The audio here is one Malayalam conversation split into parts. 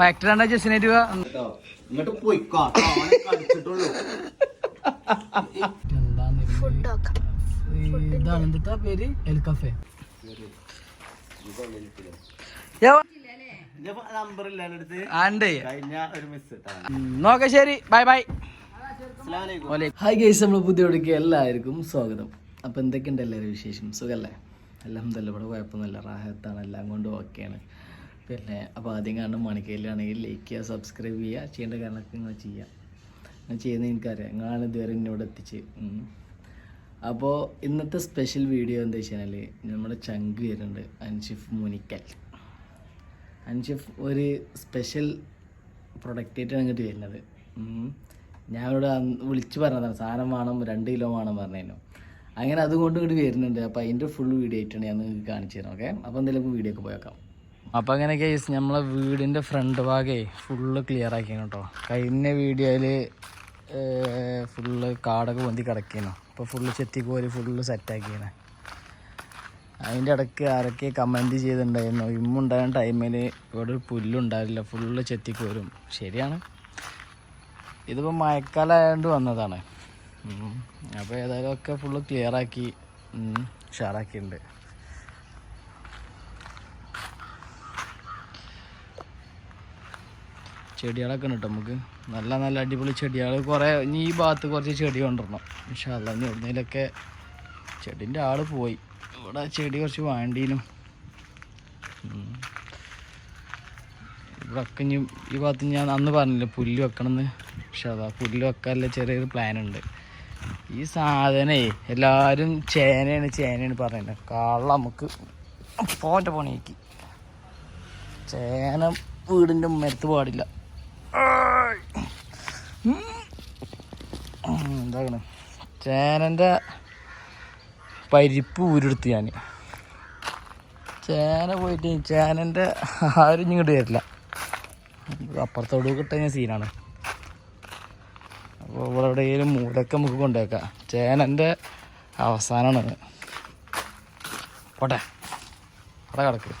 ഫാക്ടറി കണ്ട ജസ്റ്റിനേറ്റ് ഇങ്ങോട്ട് പോയിക്കോ. ഇതാണ് എന്താ പേര്? L cafe. നോക്ക ശരി. Bye bye. ഹായ് ഗേസ് നമ്മൾ പുതിയ എല്ലാവർക്കും സ്വാഗതം. അപ്പോൾ എന്തൊക്കെയുണ്ട് എല്ലാവരും വിശേഷം? സുഖമല്ലേ നല്ല ഇവിടെ കുഴപ്പമൊന്നുമില്ല. റാഹത്താണ് എല്ലാം കൊണ്ടും ഓക്കെയാണ് പിന്നെ അപ്പോൾ ആദ്യം കാണുന്ന മണിക്കയിലാണെങ്കിൽ ലൈക്ക് ചെയ്യുക സബ്സ്ക്രൈബ് ചെയ്യുക. ചെയ്യേണ്ട കാരണമൊക്കെ നിങ്ങൾ ചെയ്യുക ഞാൻ ചെയ്യുന്നത് എനിക്കറിയാം. നിങ്ങളാണ് ഇതുവരെ എന്നോട് എത്തിച്ച് അപ്പോൾ ഇന്നത്തെ സ്പെഷ്യൽ വീഡിയോ എന്താ വെച്ച് കഴിഞ്ഞാൽ നമ്മുടെ ചങ്ക് വരുന്നുണ്ട്. അൻഷിഫ് മുനിക്കൽ. അൻഷിഫ് ഒരു സ്പെഷ്യൽ പ്രൊഡക്റ്റായിട്ടാണ് അങ്ങോട്ട് വരുന്നത്. ഞാൻ വിളിച്ച് പറഞ്ഞതാണ് സാധനം വേണം രണ്ട് കിലോ വേണം പറഞ്ഞതിനു അങ്ങനെ അതുകൊണ്ട് ഇങ്ങോട്ട് വരുന്നുണ്ട്. അപ്പോൾ അതിന്റെ ഫുൾ വീഡിയോ ആയിട്ടാണ് ഞാൻ നിങ്ങൾക്ക് കാണിച്ചു തരാം ഓക്കെ അപ്പോൾ എന്തെങ്കിലും വീഡിയോ ഒക്കെ പോയേക്കാം അപ്പോൾ അങ്ങനെ കേസ് നമ്മളെ വീടിന്റെ ഫ്രണ്ട് ഭാഗേ ഫുള്ള് ക്ലിയർ ആക്കിയാണ് കേട്ടോ കഴിഞ്ഞ വീഡിയോയിൽ ഫുള്ള് കാടൊക്കെ പൊന്തി കിടക്കുന്നു അപ്പോൾ ഫുള്ള് ചെത്തിക്കോരി ഫുള്ള് സെറ്റാക്കിയാണ് അതിന്റെ ഇടയ്ക്ക് ആരൊക്കെ കമന്റ് ചെയ്തിട്ടുണ്ടായിരുന്നു? ഇമ്മുണ്ടായ ടൈമിൽ ഇവിടെ ഒരു പുല്ലുണ്ടാവില്ല ഫുള്ള് ചെത്തിക്കോരും ശരിയാണ്. ഇതിപ്പോൾ മഴക്കാലമായതുകൊണ്ട് വന്നതാണ്. അപ്പോൾ ഏതായാലും ഒക്കെ ഫുള്ള് ക്ലിയർ ആക്കി ഉഷാറാക്കിയിട്ടുണ്ട്. ചെടികളൊക്കെ ഉണ്ട് നമുക്ക്. നല്ല നല്ല അടിപൊളി ചെടികൾ കുറേ ഇനി ഈ ഭാഗത്ത് കുറച്ച് ചെടി കൊണ്ടുവരണം. ഇൻഷാല്ല ഇനി എവിടുന്നേലൊക്കെ ചെടിന്റെ ആൾ പോയി. ഇവിടെ ചെടി കുറച്ച് വേണ്ടീനും. ഇവിടെയൊക്കെ ഇനി ഈ ഭാഗത്ത് ഞാൻ അന്ന് പറഞ്ഞില്ല പുല്ല് വെക്കണമെന്ന് പക്ഷെ അതാ പുല്ല് വെക്കാനുള്ള ചെറിയൊരു പ്ലാൻ ഉണ്ട്. ഈ സാധനേ എല്ലാരും ചേനയാണ് ചേനയാണ് പറയുന്നത്. കാള നമുക്ക് പോണ്ട പോണേക്ക് ചേന വീടിന്റെ മരത്ത് പാടില്ല. എന്താണ് ചേനന്റെ പരിപ്പ് ഊരെടുത്ത് ഞാൻ ചേന പോയിട്ട് ചേനന്റെ ആരും ഇങ്ങോട്ട് വരില്ല. അപ്പുറത്തോട് കിട്ടുന്ന സീനാണ് ഇവിടെ എവിടെയെങ്കിലും മൂലൊക്കെ നമുക്ക് കൊണ്ടുവയ്ക്കാം ചേനന്റെ അവസാനമാണ്. പോട്ടെ. അവിടെ കിടക്ക്.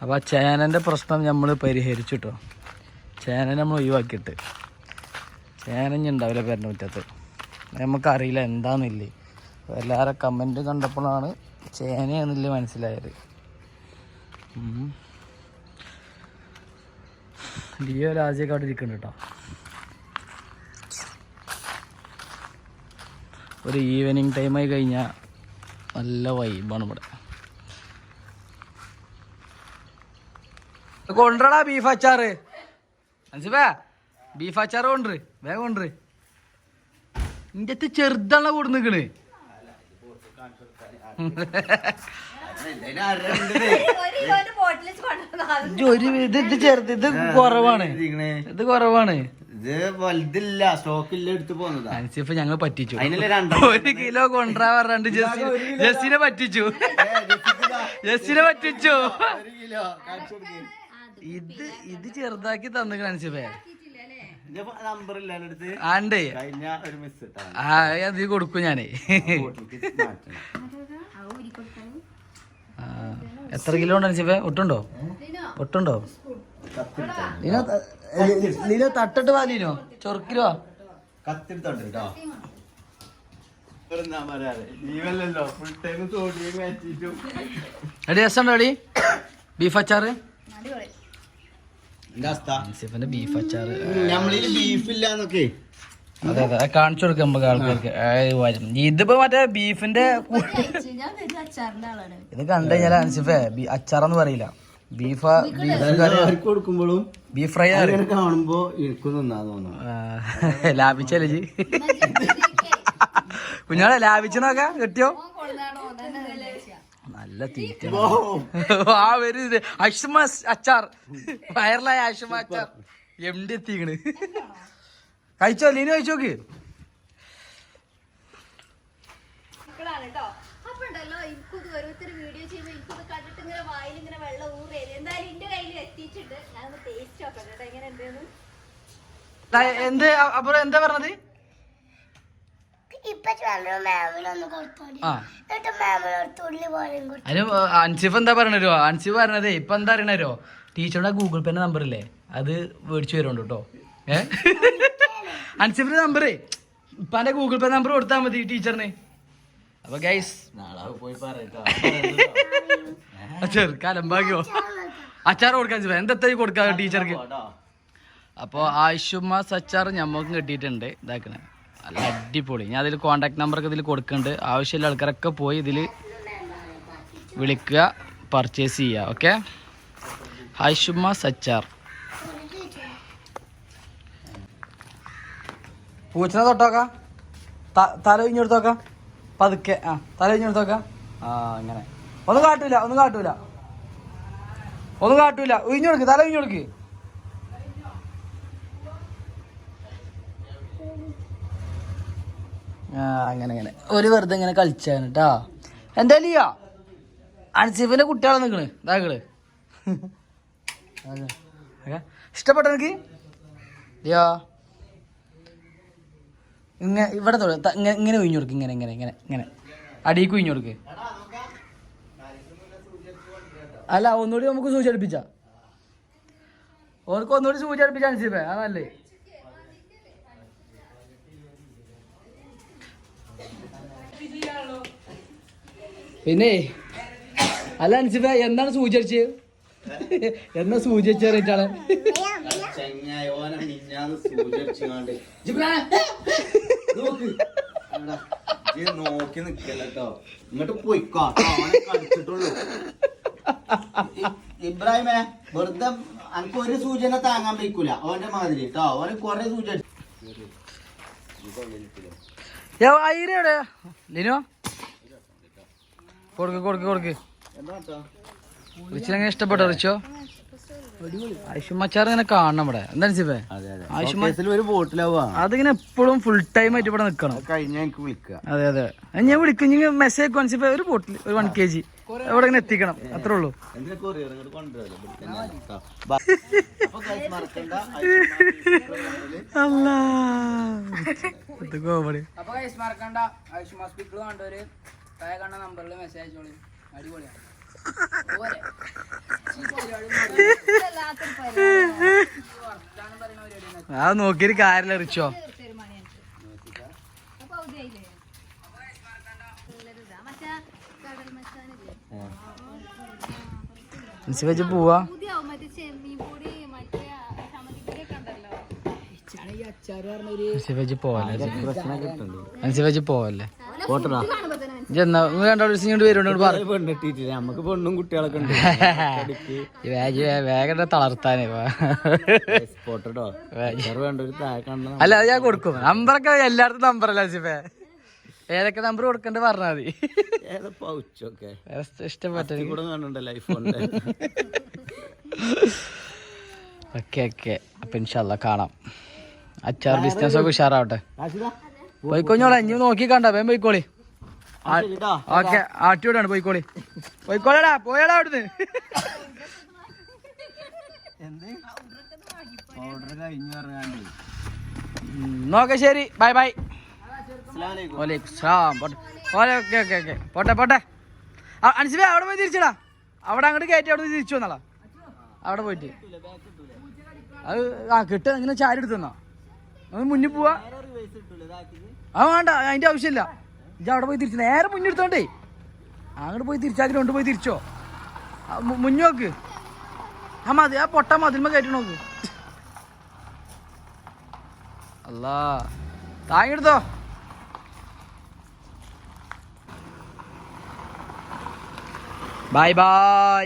അപ്പോൾ ആ ചേനന്റെ പ്രശ്നം നമ്മൾ പരിഹരിച്ചു കേട്ടോ ചേന നമ്മൾ ഒഴിവാക്കിയിട്ട്. ചേനഞ്ഞ് ഉണ്ടാവില്ല പേരന്റെ മുറ്റത്ത്. നമുക്കറിയില്ല എന്താണെന്നില്ലേ എല്ലാവരും കമന്റ് കണ്ടപ്പോഴാണ് ചേനയാണെന്നില്ല മനസ്സിലായത്. ലിയോ രാജയൊക്കെ അവിടെ ഇരിക്കുന്നുണ്ട് കേട്ടോ ഒരു ഈവനിങ് ടൈമായി കഴിഞ്ഞാൽ നല്ല വൈബാണ് ഇവിടെ. കൊണ്ടടാ ബീഫ് അച്ചാറ്. മനസ്സിലാ ബീഫ് അച്ചാറ് കൊണ്ടുവരു വേഗം കൊണ്ടുവരു ഇന്റെ അടുത്ത് ചെറുതാണ് കൂടെ നിൽക്കണ് ഒരു ഇത് ഇത് ചെറുത് ഇത് കുറവാണ്. ഇത് കുറവാണ്. ഇത് വലുതില്ല സ്റ്റോക്ക് ഇല്ല എടുത്തു പോന്നതാ. അനുസരിച്ച് ഞങ്ങൾ പറ്റിച്ചു. അതിനല്ലേ രണ്ടെണ്ണം ഒരു കിലോ കൊണ്ടാ പറഞ്ഞിട്ട് ജസ്സിനെ ജസ്സിനെ പറ്റിച്ചു. ജസ്സിനെ പറ്റിച്ചു. ഇത് ഇത് ചെറുതാക്കി തന്നിക്കണ ആണ്ടേ. ആ അത് കൊടുക്കും ഞാനേ. എത്ര കിലോ ഉണ്ട് അനുസരിച്ചേ ഒട്ടുണ്ടോ? ഒട്ടുണ്ടോ? നീനോ തട്ടിട്ട് വാ നീനോ ചൊറുക്കിലോ കേട്ടോ. ബീഫ് അച്ചാറ്? ബീഫ് അച്ചാറ്. നമ്മളിൽ ബീഫ് ഇല്ലാന്നൊക്കെ. അതെ അതെ കാണിച്ചു കൊടുക്കാം നമുക്ക് ആൾക്കാർക്ക് വരും. ഇതിപ്പോ മറ്റേ ബീഫിന്റെ ഇത് കണ്ടു കഴിഞ്ഞാൽ അൻസിഫേ അച്ചാറെന്ന് പറയില്ല. ബീഫ് ബീഫ് കൊടുക്കുമ്പോഴും ബീഫ് ഫ്രൈ ആണ്. അങ്ങനെ കാണുമ്പോ എനിക്കും നിന്നാ തോന്നുന്നു ലാഭിച്ചല്ലേ ജി? കുഞ്ഞാളെ ലാഭിച്ചു നോക്കാ കിട്ടിയോ? നല്ല തീറ്റ. ആ വരുന്നത് അഷ്മ അച്ചാർ. വയറിലായ അഷ്മ അച്ചാർ. എം ഡി എത്തിക്കണ്. കഴിച്ചോ? ലീന കഴിച്ചോക്ക്? കേട്ടോ. എന്ത് അപ്പുറം പറഞ്ഞത്? അതിന് അൻസിഫ് എന്താ പറയണോ അൻസിഫ് പറഞ്ഞത് ഇപ്പൊ എന്താ അറിയണോ ടീച്ചറുടെ ഗൂഗിൾ പേന്റെ നമ്പർ ഇല്ലേ അത് മേടിച്ചു വരുന്നുണ്ട് കേട്ടോ ഏ? അൻസിഫിന്റെ നമ്പറേ. ഇപ്പാന്റെ ഗൂഗിൾ പേ നമ്പർ കൊടുത്താൽ മതി ടീച്ചറിന്. അപ്പൊ ഗൈസ് നാളെ പോയി പറയട്ടോ ചെറുക്കാലമ്പാക്കിയോ അച്ചാർ കൊടുക്കാൻ എന്തെത്തേക്ക് എന്താ കൊടുക്കാ ടീച്ചർക്ക്? അപ്പൊ ആയിഷുമ്മ സച്ചാർ ഞമ്മക്കും കിട്ടിയിട്ടുണ്ട്. ഇതാക്കണേ. നല്ല അടിപൊളി. ഞാൻ അതിൽ കോണ്ടാക്ട് നമ്പറൊക്കെ ഇതിൽ കൊടുക്കുന്നുണ്ട് ആവശ്യമുള്ള ആൾക്കാരൊക്കെ പോയി ഇതിൽ വിളിക്കുക പർച്ചേസ് ചെയ്യുക. ഓക്കെ ആയിഷുമ്മ സച്ചാർ. പൂച്ചനെ തൊട്ടോക്കാം? തല ഇഞ്ഞെടുത്തോക്കാം പതുക്കെ. ആ തല ഇഞ്ഞെടുത്തോക്കാം ആ അങ്ങനെ. ഒന്നും കാട്ടൂല ഒന്നും കാട്ടൂല. ഒന്നും കാട്ടൂല. ഉയിഞ്ഞെടുക്ക് തല ഉയിഞ്ഞെടുക്ക് ആ അങ്ങനെ അങ്ങനെ. ഒരു വെറുതെ ഇങ്ങനെ കളിച്ചാണ് കേട്ടാ എന്താ ലിയോ? അൻസിഫിന്റെ കുട്ടികളെ നിക്കണ്. ഇതാക്കൾ ഇഷ്ടപ്പെട്ട എനിക്ക് അയ്യോ ഇങ്ങനെ ഇവിടെ തൊഴിൽ ഇങ്ങനെ ഒഴിഞ്ഞു കൊടുക്ക്. ഇങ്ങനെ ഇങ്ങനെ ഇങ്ങനെ ഇങ്ങനെ. അടിയിൽ കുഴിഞ്ഞു കൊടുക്ക്. അല്ല ഒന്നുകൂടി നമുക്ക് സൂചി അടുപ്പിച്ച ഓർക്ക് ഒന്നുകൂടി സൂചി അടുപ്പിച്ച അതല്ലേ പിന്നെ അല്ല അൻസിഫ എന്താണ് സൂചി അടിച്ചത് എന്നാ സൂചി അടിച്ചറിയിട്ടാണ് നോക്ക്. നിക്കല്ലോ ഇങ്ങോട്ട് പോയിക്കോ. ട്ടോ, ഓനെ കളിച്ചിട്ടുള്ളൂ ഇ- ഇബ്രാഹിമേ വെറുതെ അനക്ക് ഒരു സൂചന താങ്ങാൻ വയ്ക്കൂല. ഓന്റെ മാതിരി കേട്ടോ ഓന് കൊറേ സൂചന ഐരയുടെ ലിനോ? കൊടുക്ക് കൊടുക്ക് കൊടുക്ക്. റിച്ചിനെങ്ങനെ ഇഷ്ടപ്പെട്ടോ റിച്ചോ? ആയുഷ്മച്ചാർ ഇങ്ങനെ കാണണം ഇവിടെ. എന്താ അൻസിഫേ ആയുഷ്മാൻ ഒരു ബോട്ടിലാവാ അതിങ്ങനെ എപ്പോഴും ഫുൾ ടൈം ആയിട്ട് ഇവിടെ നിൽക്കണം കഴിഞ്ഞ എനിക്ക് വിളിക്കുക അതെ അതെ. ഞാൻ വിളിക്കും. നിങ്ങൾ മെസ്സേജ് ഒരു ബോട്ടിൽ ഒരു വൺ കെ ജി എവിടെ ഇങ്ങനെ എത്തിക്കണം. അത്രേ ഉള്ളൂ. അല്ലാ. കോമഡി അപ്പൊ മറക്കണ്ട. കണ്ടവര് താഴെ കണ്ട നമ്പറിൽ മെസ്സേജ് അയച്ചോളി. അടിപൊളിയാണ് ആ നോക്കിയൊരു കാര്യമില്ല റിച്ചോ തീർത്തൊരു മണിയാണ്. അപ്പൊ ഔദ്യോഗികല്ലേ? ഉള്ളൊരിതാ. മറ്റേ കടൽ മച്ചാനില്ലേ? അൻസിഫ വെച്ച് പോവാ പുതിയാവും മറ്റേ ചെമ്മീൻ പൊടി മറ്റേ ചമ്മന്തിപ്പൊടിയൊക്കെ ഉണ്ടല്ലോ ഈ അച്ചാറ് പറഞ്ഞൊരു അൻസിഫ വെച്ച് പോവല്ലേ പ്രശ്നം കിട്ടുന്നുണ്ട് അൻസിഫ വെച്ച് പോവല്ലേ പോട്ടടാ കാണുമ്പോ തന്നെ ഇജ്ജ് എന്നാ നിങ്ങൾ രണ്ടാൾ ദിവസം ഇങ്ങോട്ട് വരുന്നുണ്ട് പറ. പെണ്ണിട്ടിട്ട് നമുക്ക് പെണ്ണും കുട്ടികളൊക്കെ ഉണ്ട്. വേഗം വേഗം തളർത്താനേ വാ. പോട്ടോ വേഗം. വേണ്ട ഒരു താഴെ കണ്ട അല്ല അത് ഞാൻ കൊടുക്കും. നമ്പറൊക്കെ എല്ലായിടത്തും നമ്പറല്ല അൻസിഫേ ഏതൊക്കെ നമ്പർ കൊടുക്കണ്ട പറഞ്ഞാൽ മതി. പൗച്ചൊക്കെ? ഇഷ്ടപ്പെട്ട ഓക്കെ ഓക്കെ. അപ്പൊ ഇൻഷാല്ല കാണാം. അച്ചാർ ബിസിനസ് ഒക്കെ ഉഷാറാവട്ടെ. പോയിക്കോഞ്ഞോളെ ഇനി നോക്കി കണ്ട വേം പോയിക്കോളി ഓക്കെ ആട്ടിയോടാണ് പോയിക്കോളി. പോയിക്കോളടാ പോയടാ അവിടുന്ന്. ഓർഡർ കഴിഞ്ഞു പറഞ്ഞാണ്ട്. നോക്കെ ശരി. ബൈ ബൈ വലൈക്കും സലാം പോട്ടെ ഓലെ ഓക്കെ ഓക്കെ ഓക്കെ. പോട്ടെ പോട്ടെ. അൻസിബേ അവിടെ പോയി തിരിച്ചടാ. അവിടെ അങ്ങോട്ട് കയറ്റി അവിടെ തിരിച്ചു വന്നാളാ. അവിടെ പോയിട്ട്. അത് ആ കിട്ടുക ഇങ്ങനെ ചാരി എടുത്തുന്നാ അത് മുന്നിൽ പോവാ. ആ വേണ്ട അതിന്റെ ആവശ്യമില്ല. ഇജ്ജ് അവിടെ പോയി തിരിച്ചു നേരെ മുന്നെടുത്തോണ്ടേ അങ്ങോട്ട് പോയി തിരിച്ചാക്കി കൊണ്ട് പോയി തിരിച്ചോ. ആ, മു- മുന്നിൽ നോക്ക്. ആ മതി ആ പൊട്ട മതിൽമ കയറ്റി നോക്ക്. അല്ലാ. താങ്ങിയെടുത്തോ ബൈ ബൈ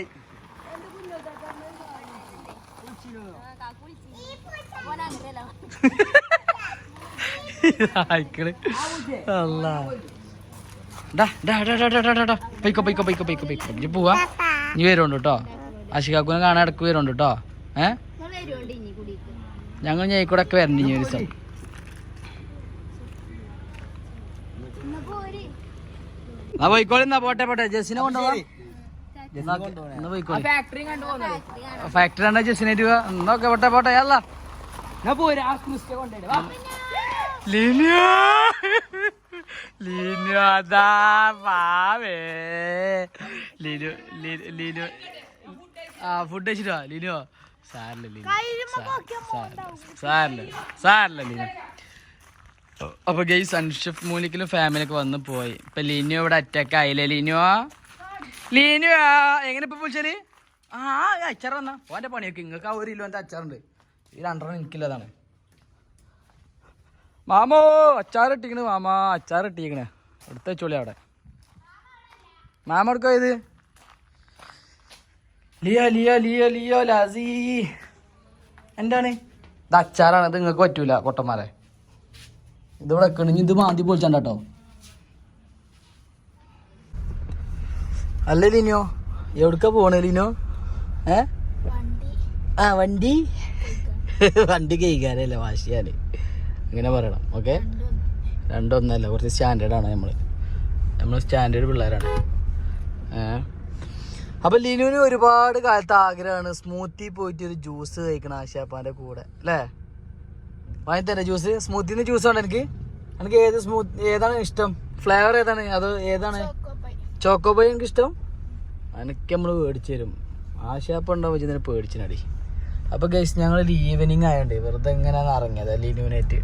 ആയിക്കൾ. അല്ലാ പൊയ്ക്കോ പൊയ്ക്കോ പൊയ്ക്കോ പൊയ്ക്കോ പൊയ്ക്കോ. ഇജ്ജ് പോവാ. ഇനി വരുന്നുണ്ട് കേട്ടോ ആശികാക്കുനെ കാണാൻ ഇടയ്ക്ക് വരുന്നുണ്ട് കേട്ടോ ഏ? ഇനി ഞങ്ങൾ ഞൈക്കൂടെ ഒക്കെ വരണം ഇനി ഒരു ദിവസം. എന്നാ പോയിക്കോളി എന്നാ പോട്ടെ പോട്ടെ. ജസ്സിനെ കൊണ്ടുപോവാ ഫാക്ടറി കണ്ടു പോവാ എന്നൊക്കെ പോട്ടെ പോട്ടെ അല്ല. ഞാൻ പോരാ ലിനിയ ലിനു! അതാ പാവേ. ലിനു ലിനു ആ ഫുഡ് കഴിച്ചിട്ടോ? ലിനു? സാറില്ല ലിനു. സാറില്ല സാറില്ല ലിനു. അപ്പൊ ഗൈസ് അൻഷഫ് മൂലിക്കലും ഫാമിലിക്ക് വന്ന് പോയി. ഇപ്പൊ ലിനു ഇവിടെ അറ്റാക്ക് ആയില്ലേ ലിനു? ലിനു എങ്ങനെ ഇപ്പൊ വിളിച്ചാൽ? ആ അച്ചാർ വന്നാ. ഓന്റെ പണിയൊക്കെ. ഇങ്ങക്ക് ആ ഒരു കിലോന്റെ അച്ചാറുണ്ട്. ഈ രണ്ടെണ്ണം എനിക്കില്ലതാണ് മാമോ അച്ചാർ ഇട്ടിക്കണ് മാമ. അച്ചാർ ഇട്ടിക്കണ്. എടുത്ത് വെച്ചോളി അവിടെ. മാമ എടുക്കോ ഇത്. Leo Leo Leo Leo lassi. എന്താണ്? ഇത് അച്ചാറാണ്. ഇത് നിങ്ങൾക്ക് പറ്റൂല കൊട്ടന്മാരെ ഇതിവിടെ വെക്കണെങ്കിൽ ഇത് മാന്തി പൊളിച്ചാണ്ടോ അല്ല ലിനോ? എവിടക്ക പോണേ ലിനോ? ഏ? വണ്ടി. ആ വണ്ടി? വണ്ടി കഴിക്കാനല്ലേ വാശിയാൽ ഇങ്ങനെ പറയണം ഓക്കെ? രണ്ടൊന്നല്ല കുറച്ച് സ്റ്റാൻഡേർഡ് ആണ് നമ്മൾ നമ്മൾ സ്റ്റാൻഡേർഡ് പിള്ളേരാണ്. ഏ? അപ്പം ലിനുവിന് ഒരുപാട് കാലത്ത് ആഗ്രഹമാണ് സ്മൂത്തി പോയിട്ട് ഒരു ജ്യൂസ് കഴിക്കണം ആശാപ്പാന്റെ കൂടെ അല്ലേ? വാങ്ങി തന്നെ ജ്യൂസ് സ്മൂത്തിന്ന് ജ്യൂസ് വേണം എനിക്ക്. എനിക്ക് ഏത് സ്മൂത്ത് ഏതാണ് ഇഷ്ടം? ഫ്ലേവർ ഏതാണ്? അത് ഏതാണ്? ചോക്കോബൈ എനിക്ക് ഇഷ്ടം അനക്ക് നമ്മൾ മേടിച്ചു തരും. ആശാപ്പ് ഉണ്ടാവും ഇതിനെ പേടിച്ചിനടി. അപ്പോൾ ഗൈസ് ഞങ്ങളൊരു ഈവനിങ് ആയതുകൊണ്ട് വെറുതെ എങ്ങനെയാണ് ഇറങ്ങിയത് ലീനുവിനായിട്ട്.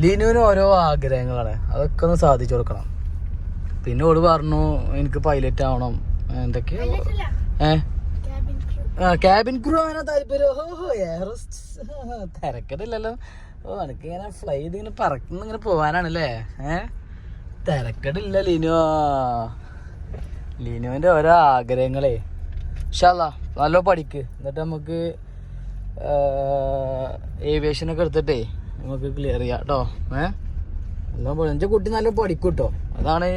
ലീനുവിന് ഓരോ ആഗ്രഹങ്ങളാണ്. അതൊക്കെ ഒന്ന് സാധിച്ചു കൊടുക്കണം. പിന്നെ ഓട് പറഞ്ഞു എനിക്ക് പൈലറ്റ് ആവണം. എന്തൊക്കെയാ. ഏ? ആ ക്യാബിൻ ക്രൂ അങ്ങനെ താല്പര്യം. ഓഹോ എയർ തിരക്കടില്ലല്ലോ. ഓ എനിക്ക് ഇങ്ങനെ ഫ്ലൈ ചെയ്ത് ഇങ്ങനെ പറക്കുന്ന ഇങ്ങനെ പോവാനാണല്ലേ? ഏ? തിരക്കടില്ല ലീനു. ലീനുവിന്റെ ഓരോ ആഗ്രഹങ്ങളെ. ഷാല്ല നല്ല പഠിക്ക്. എന്നിട്ട് നമുക്ക് ഏവിയേഷനൊക്കെ എടുത്തിട്ടേ നമുക്ക് ക്ലിയർ ചെയ്യാം കേട്ടോ ഏ? എല്ലാം എന്റെ കുട്ടി നല്ല പഠിക്കും കേട്ടോ അതാണ്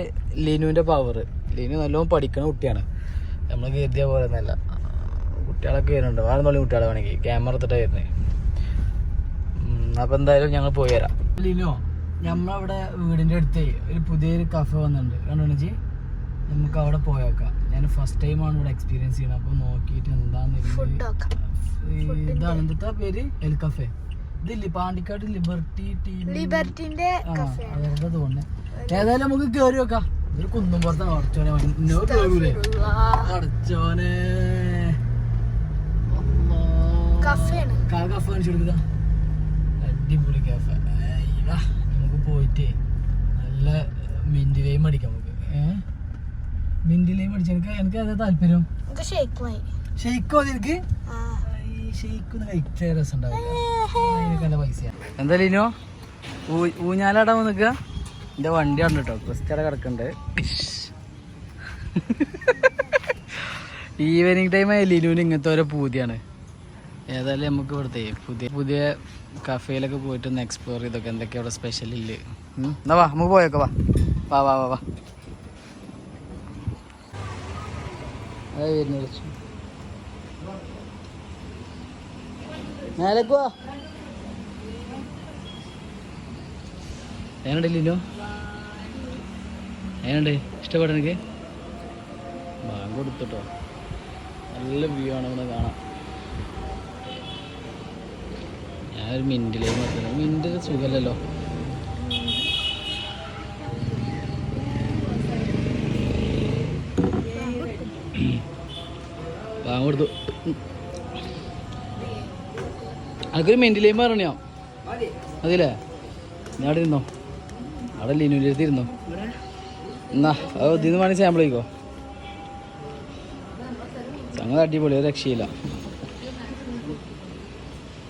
ലീനുവിന്റെ പവർ ലീനു നല്ലോണം പഠിക്കുന്ന കുട്ടിയാണ്. നമ്മൾ കരുതിയ പോലെ ഒന്നല്ല. കുട്ടികളൊക്കെ വരുന്നുണ്ട്. വേറെ നല്ല കുട്ടികളെ വേണമെങ്കിൽ ക്യാമറ എടുത്തിട്ടാണ് വരുന്നത് അപ്പം എന്തായാലും ഞങ്ങൾ പോയി തരാം ലീനോ നമ്മളവിടെ വീടിന്റെ അടുത്തേ ഒരു പുതിയൊരു കഫേ വന്നിട്ടുണ്ട്. കണ്ടോണി നമുക്ക് അവിടെ പോയേക്കാം. ഞാൻ ഫസ്റ്റ് ടൈമാണ് ഇവിടെ എക്സ്പീരിയൻസ് ചെയ്യുന്നത്. അപ്പോൾ നോക്കിയിട്ട് എന്താന്ന് ഇതാണ് എന്താ പേര്? എൽ കഫേ ഇതില്ലേ പാണ്ടിക്കാട് ലിബർട്ടി ടീ ലിബർട്ടിന്റെ അതെന്താ തോന്നുന്നത് ഏതായാലും നമുക്ക് കേറി വെക്കാം ഒരു കുന്നും പുറത്താണ് അടച്ചോനെ കേറൂലേ? അടച്ചോനെ. കഫേയാണ് കഫ കാണിച്ചു കൊടുക്കുക അടിപൊളി കഫ. നമുക്ക് പോയിട്ട് നല്ല മിന്റ് അടിക്കാം നമുക്ക്. ഏഹ് മിന്റ് ലൈം അടിച്ച എനിക്ക് എനിക്ക് അതാ താല്പര്യം. ഷെയ്ക്ക് വാങ്ങി ഷെയ്ക്കോ കഴിച്ച രസം പൈസ എന്തായാലും ഇനോ ഊഞ്ഞാലാടാൻ നിൽക്കുക എന്റെ വണ്ടിയാണ് കേട്ടോ. ക്രിസ്റ്റയുടെ കിടക്കുന്നുണ്ട്. ഈവനിങ് ടൈം ആയി ലിനുവിന് ഇങ്ങനത്തെ ഓരോ പൂതിയാണ്. ഏതായാലും നമുക്ക് ഇവിടുത്തെ പുതിയ പുതിയ കഫേയിലൊക്കെ പോയിട്ട് ഒന്ന് എക്സ്പ്ലോർ ചെയ്തൊക്കെ എന്തൊക്കെയാ അവിടെ സ്പെഷ്യൽ ഇല്ല? എന്നാ വാ നമുക്ക് പോയേക്കോ വാ. വാ വാ വാ വാ. വരുന്നു വിളിച്ചു മേലേക്ക്? വാ എങ്ങനെയുണ്ട് ലിനു? എങ്ങനെയുണ്ട്? ഇഷ്ടപ്പെട്ടു എനിക്ക് ബാങ്ക് കൊടുത്തിട്ടോ. നല്ല വ്യൂ ആണ് ഇവിടെ കാണാം ഞാനൊരു മിന്റിലേക്ക് നോക്കുന്നത് മിന്റ് സുഖമല്ലല്ലോ. ബാങ്ക് കൊടുത്തു അനക്കൊരു മെന്റിലേയും പറഞ്ഞോ അതില്ലേ ഞാൻ അവിടെ ഇരുന്നോ. അവിടെ ഇരുന്നോ. എന്നാ അത് ഇതിന്ന് വേണമെങ്കിൽ സാമ്പിൾ ആയിക്കോ സംഗതി അടിപൊളി ഒരു രക്ഷയില്ല.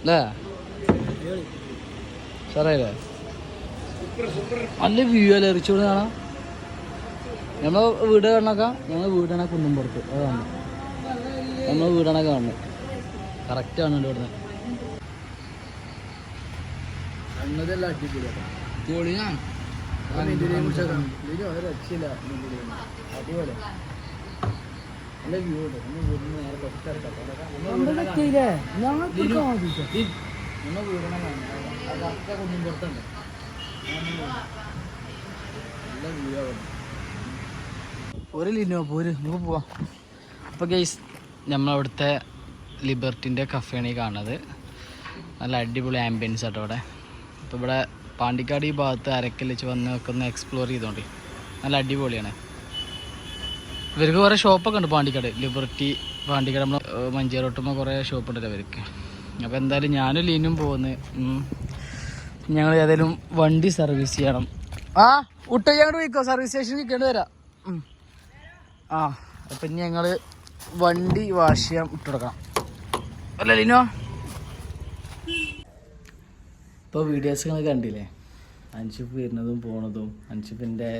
അല്ലേ? നല്ല വ്യൂ അല്ലേ? എറിച്ചോട് കാണാം. ഞങ്ങൾ വീട് കാണാക്കാം ഞങ്ങൾ വീടാണ് കുന്നുംപുറത്ത്. അതാണ് നമ്മളെ വീടാണ് കാണുന്നത്. കറക്റ്റ് ആണ് ഇവിടുന്ന് അങ്ങനെല്ലാം അടിപൊളിയാണ് പൊളിയാണ് രക്ഷയില്ല. അടിപൊളി. നല്ല വ്യൂ ഉണ്ട്. നമ്മൾ വീടിന് നേരെ തൊട്ടടുത്ത. നമ്മൾ വീടിനെ കറക്റ്റ് കുന്നും പുറത്തുണ്ട്. നല്ല വ്യൂ ആണ് ഒരു ലിനോ പോര് നമുക്ക് പോവാം. അപ്പോൾ ഗൈസ് നമ്മളവിടുത്തെ ലിബർട്ടിന്റെ കഫേയാണ് ഈ കാണുന്നത്. നല്ല അടിപൊളി ആംബിയൻസ് ആട്ടോ ഇവിടെ അപ്പോൾ ഇവിടെ പാണ്ടിക്കാട് ഈ ഭാഗത്ത് അരക്കൽ വെച്ച് വന്ന് ഒക്കെ എക്സ്പ്ലോർ ചെയ്തോണ്ട്. നല്ല അടിപൊളിയാണ്. ഇവർക്ക് കുറേ ഷോപ്പൊക്കെ ഉണ്ട് പാണ്ടിക്കാട്. ലിബർട്ടി പാണ്ടിക്കാട് നമ്മൾ മഞ്ചേരോട്ടുമ്പോൾ കുറേ ഷോപ്പ് ഉണ്ടല്ലോ ഇവർക്ക്. അപ്പോൾ എന്തായാലും ഞാനും ലീനും പോകുന്ന ഞങ്ങൾ ഏതായാലും വണ്ടി സർവീസ് ചെയ്യണം. ആ ഉട്ടയ്യാണ്ട് പോയിക്കോ. സർവീസ് സ്റ്റേഷനിൽ കേട്ട് വരാം. ആ അപ്പം ഞങ്ങൾ വണ്ടി വാഷ് ചെയ്യാൻ ഇട്ടുകൊടുക്കണം അല്ല ലിനോ? ഇപ്പോൾ വീഡിയോസ് നിങ്ങൾ കണ്ടില്ലേ? അൻഷിഫ് വരുന്നതും പോണതും അൻഷിഫിന്റെ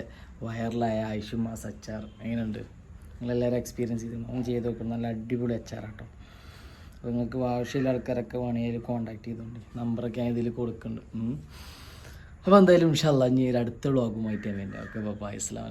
വൈറലായ ആയിഷുമാസ് അച്ചാർ എങ്ങനെയുണ്ട്? നിങ്ങളെല്ലാവരും എക്സ്പീരിയൻസ് ചെയ്തു അവൻ ചെയ്ത് നോക്കണം നല്ല അടിപൊളി അച്ചാറാട്ടോ അപ്പോൾ നിങ്ങൾക്ക് ആവശ്യമുള്ള ആൾക്കാരൊക്കെ വേണമെങ്കിൽ കോൺടാക്ട് ചെയ്തോണ്ട്. നമ്പറൊക്കെ ഞാൻ ഇതിൽ കൊടുക്കുന്നുണ്ട്. അപ്പോൾ എന്തായാലും ഇൻഷാല്ല ഇനി അടുത്ത വ്ളോഗുമായിട്ട് ഞാൻ വേണ്ടി ഓക്കെ അപ്പോൾ അസ്സാം